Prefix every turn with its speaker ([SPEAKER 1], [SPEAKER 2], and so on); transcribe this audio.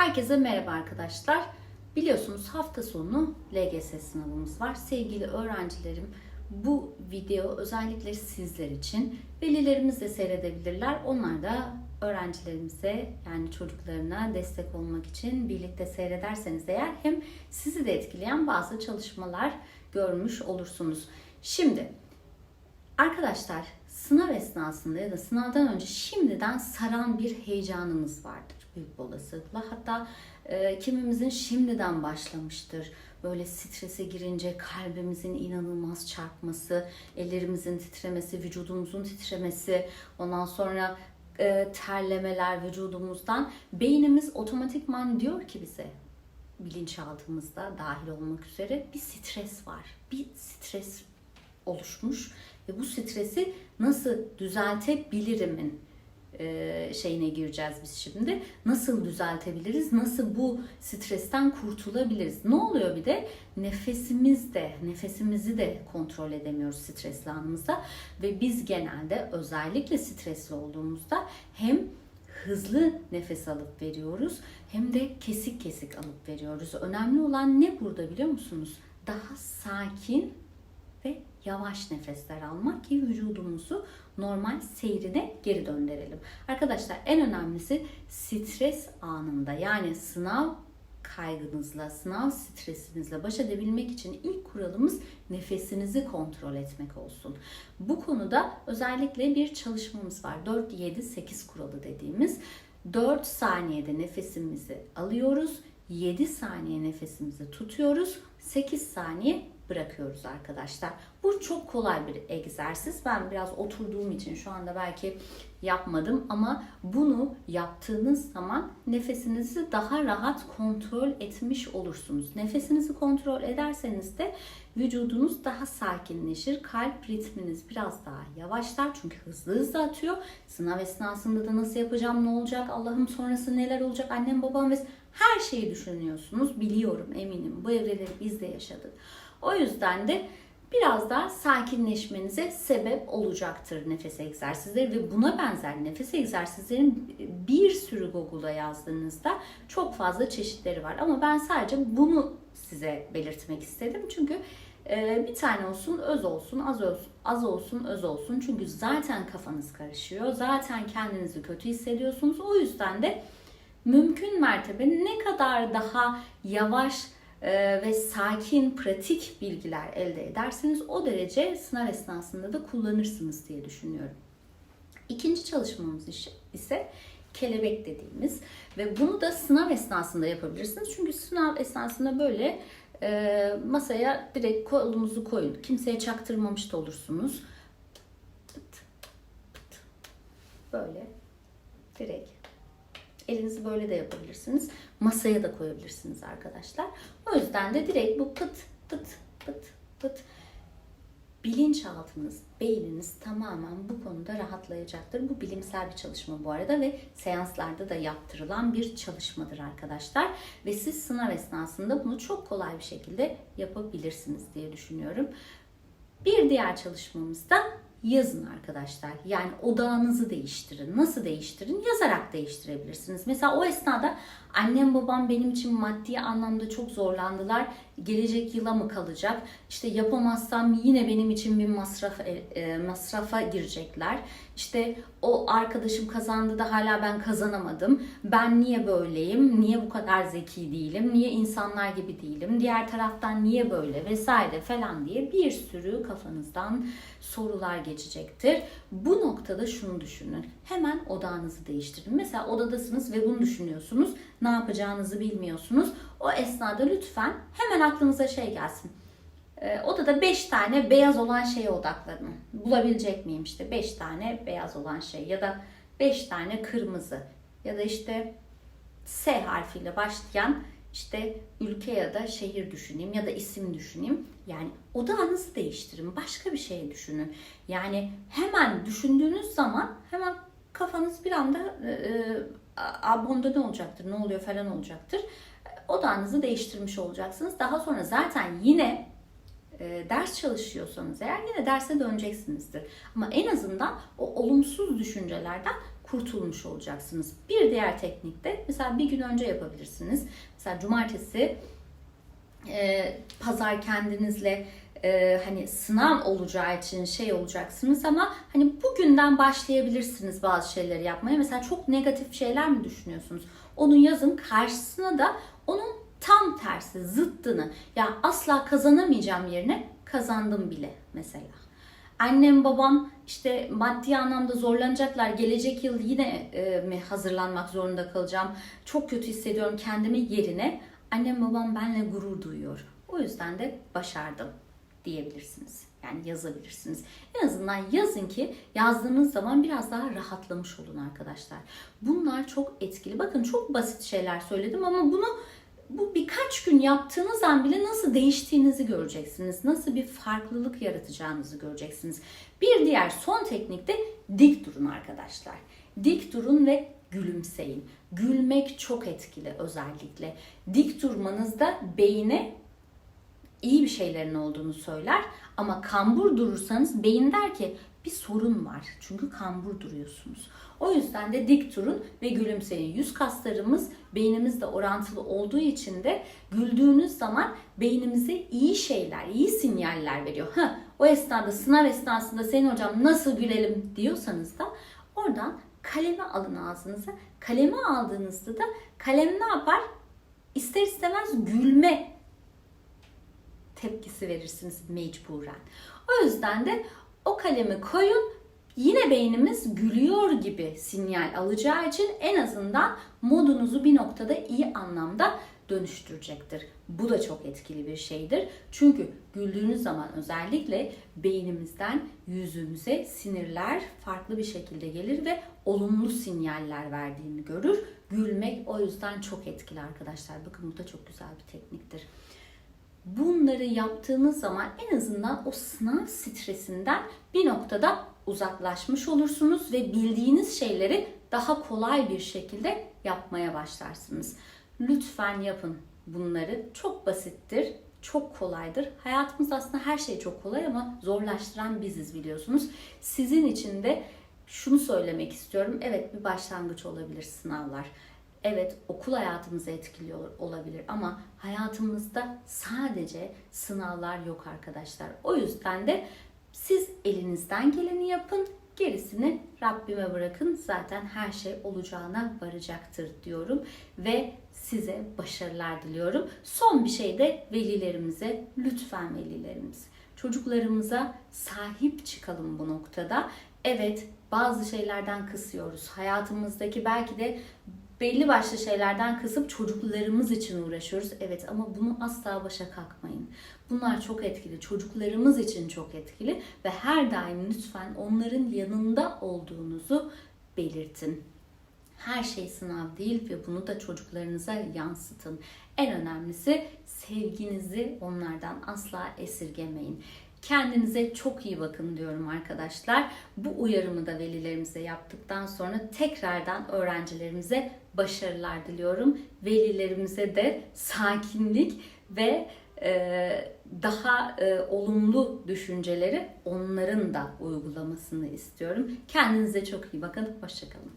[SPEAKER 1] Herkese merhaba arkadaşlar. Biliyorsunuz hafta sonu LGS sınavımız var. Sevgili öğrencilerim bu video özellikle sizler için velilerimiz de seyredebilirler. Onlar da öğrencilerimize yani çocuklarına destek olmak için birlikte seyrederseniz eğer hem sizi de etkileyen bazı çalışmalar görmüş olursunuz. Şimdi Arkadaşlar sınav esnasında ya da sınavdan önce şimdiden saran bir heyecanımız vardır büyük olasılıkla. Hatta e, kimimizin şimdiden başlamıştır. Böyle strese girince kalbimizin inanılmaz çarpması, ellerimizin titremesi, vücudumuzun titremesi, ondan sonra e, terlemeler vücudumuzdan. Beynimiz otomatikman diyor ki bize bilinçaltımızda dahil olmak üzere bir stres var. Bir stres oluşmuş ve bu stresi nasıl düzeltebilirimin şeyine gireceğiz biz şimdi. Nasıl düzeltebiliriz? Nasıl bu stresten kurtulabiliriz? Ne oluyor bir de? Nefesimiz de, nefesimizi de kontrol edemiyoruz stresli anımızda ve biz genelde özellikle stresli olduğumuzda hem hızlı nefes alıp veriyoruz hem de kesik kesik alıp veriyoruz. Önemli olan ne burada biliyor musunuz? Daha sakin yavaş nefesler almak ki vücudumuzu normal seyrine geri döndürelim. Arkadaşlar en önemlisi stres anında yani sınav kaygınızla, sınav stresinizle baş edebilmek için ilk kuralımız nefesinizi kontrol etmek olsun. Bu konuda özellikle bir çalışmamız var. 4-7-8 kuralı dediğimiz. 4 saniyede nefesimizi alıyoruz. 7 saniye nefesimizi tutuyoruz. 8 saniye bırakıyoruz arkadaşlar. Bu çok kolay bir egzersiz. Ben biraz oturduğum için şu anda belki yapmadım ama bunu yaptığınız zaman nefesinizi daha rahat kontrol etmiş olursunuz. Nefesinizi kontrol ederseniz de vücudunuz daha sakinleşir. Kalp ritminiz biraz daha yavaşlar çünkü hızlı hızlı atıyor. Sınav esnasında da nasıl yapacağım, ne olacak, Allah'ım sonrası neler olacak, annem babam ve her şeyi düşünüyorsunuz. Biliyorum, eminim. Bu evreleri biz de yaşadık. O yüzden de biraz daha sakinleşmenize sebep olacaktır nefes egzersizleri ve buna benzer nefes egzersizlerin bir sürü Google'a yazdığınızda çok fazla çeşitleri var. Ama ben sadece bunu size belirtmek istedim. Çünkü e, bir tane olsun, öz olsun, az olsun, az olsun, öz olsun. Çünkü zaten kafanız karışıyor. Zaten kendinizi kötü hissediyorsunuz. O yüzden de mümkün mertebe ne kadar daha yavaş ve sakin, pratik bilgiler elde ederseniz o derece sınav esnasında da kullanırsınız diye düşünüyorum. İkinci çalışmamız ise kelebek dediğimiz ve bunu da sınav esnasında yapabilirsiniz. Çünkü sınav esnasında böyle e, masaya direkt kolunuzu koyun. Kimseye çaktırmamış da olursunuz. Böyle direkt Elinizi böyle de yapabilirsiniz. Masaya da koyabilirsiniz arkadaşlar. O yüzden de direkt bu pıt pıt pıt pıt bilinçaltınız, beyniniz tamamen bu konuda rahatlayacaktır. Bu bilimsel bir çalışma bu arada ve seanslarda da yaptırılan bir çalışmadır arkadaşlar. Ve siz sınav esnasında bunu çok kolay bir şekilde yapabilirsiniz diye düşünüyorum. Bir diğer çalışmamız da yazın arkadaşlar. Yani odağınızı değiştirin. Nasıl değiştirin? Yazarak değiştirebilirsiniz. Mesela o esnada annem babam benim için maddi anlamda çok zorlandılar. Gelecek yıla mı kalacak? İşte yapamazsam yine benim için bir masraf e, e, masrafa girecekler. İşte o arkadaşım kazandı da hala ben kazanamadım. Ben niye böyleyim? Niye bu kadar zeki değilim? Niye insanlar gibi değilim? Diğer taraftan niye böyle vesaire falan diye bir sürü kafanızdan sorular geçecektir. Bu noktada şunu düşünün. Hemen odağınızı değiştirin. Mesela odadasınız ve bunu düşünüyorsunuz. Ne yapacağınızı bilmiyorsunuz. O esnada lütfen hemen aklınıza şey gelsin. Ee, odada 5 tane beyaz olan şeye odaklanın. Bulabilecek miyim işte 5 tane beyaz olan şey ya da 5 tane kırmızı ya da işte S harfiyle başlayan işte ülke ya da şehir düşüneyim ya da isim düşüneyim. Yani odağınızı değiştirin. Başka bir şey düşünün. Yani hemen düşündüğünüz zaman hemen kafanız bir anda e, abonda ne olacaktır, ne oluyor falan olacaktır. Odağınızı değiştirmiş olacaksınız. Daha sonra zaten yine e, ders çalışıyorsanız eğer yine derse döneceksinizdir. Ama en azından o olumsuz düşüncelerden kurtulmuş olacaksınız. Bir diğer teknik de mesela bir gün önce yapabilirsiniz. Mesela cumartesi e, pazar kendinizle e, hani sınav olacağı için şey olacaksınız ama hani bugünden başlayabilirsiniz bazı şeyleri yapmaya. Mesela çok negatif şeyler mi düşünüyorsunuz? Onu yazın karşısına da onun tam tersi zıttını ya asla kazanamayacağım yerine kazandım bile mesela. Annem babam işte maddi anlamda zorlanacaklar. Gelecek yıl yine e, mi hazırlanmak zorunda kalacağım? Çok kötü hissediyorum kendimi yerine. Annem babam benimle gurur duyuyor. O yüzden de başardım diyebilirsiniz. Yani yazabilirsiniz. En azından yazın ki yazdığınız zaman biraz daha rahatlamış olun arkadaşlar. Bunlar çok etkili. Bakın çok basit şeyler söyledim ama bunu bu birkaç gün yaptığınız an bile nasıl değiştiğinizi göreceksiniz. Nasıl bir farklılık yaratacağınızı göreceksiniz. Bir diğer son teknik de dik durun arkadaşlar. Dik durun ve gülümseyin. Gülmek çok etkili özellikle. Dik durmanızda beyine iyi bir şeylerin olduğunu söyler ama kambur durursanız beyin der ki bir sorun var. Çünkü kambur duruyorsunuz. O yüzden de dik durun ve gülümseyin. Yüz kaslarımız beynimizle orantılı olduğu için de güldüğünüz zaman beynimize iyi şeyler, iyi sinyaller veriyor. Ha, o esnada sınav esnasında senin hocam nasıl gülelim diyorsanız da oradan kalemi alın ağzınıza. Kalemi aldığınızda da kalem ne yapar? İster istemez gülme tepkisi verirsiniz mecburen. O yüzden de o kalemi koyun. Yine beynimiz gülüyor gibi sinyal alacağı için en azından modunuzu bir noktada iyi anlamda dönüştürecektir. Bu da çok etkili bir şeydir. Çünkü güldüğünüz zaman özellikle beynimizden yüzümüze sinirler farklı bir şekilde gelir ve olumlu sinyaller verdiğini görür. Gülmek o yüzden çok etkili arkadaşlar. Bakın bu da çok güzel bir tekniktir bunları yaptığınız zaman en azından o sınav stresinden bir noktada uzaklaşmış olursunuz ve bildiğiniz şeyleri daha kolay bir şekilde yapmaya başlarsınız. Lütfen yapın bunları. Çok basittir, çok kolaydır. Hayatımızda aslında her şey çok kolay ama zorlaştıran biziz biliyorsunuz. Sizin için de şunu söylemek istiyorum. Evet bir başlangıç olabilir sınavlar. Evet okul hayatımızı etkiliyor olabilir ama hayatımızda sadece sınavlar yok arkadaşlar. O yüzden de siz elinizden geleni yapın. Gerisini Rabbime bırakın. Zaten her şey olacağına varacaktır diyorum ve size başarılar diliyorum. Son bir şey de velilerimize, lütfen velilerimiz, çocuklarımıza sahip çıkalım bu noktada. Evet, bazı şeylerden kısıyoruz. Hayatımızdaki belki de belli başlı şeylerden kısıp çocuklarımız için uğraşıyoruz. Evet ama bunu asla başa kalkmayın. Bunlar çok etkili. Çocuklarımız için çok etkili ve her daim lütfen onların yanında olduğunuzu belirtin. Her şey sınav değil ve bunu da çocuklarınıza yansıtın. En önemlisi sevginizi onlardan asla esirgemeyin. Kendinize çok iyi bakın diyorum arkadaşlar. Bu uyarımı da velilerimize yaptıktan sonra tekrardan öğrencilerimize başarılar diliyorum. Velilerimize de sakinlik ve e, daha e, olumlu düşünceleri onların da uygulamasını istiyorum. Kendinize çok iyi bakın. Hoşçakalın.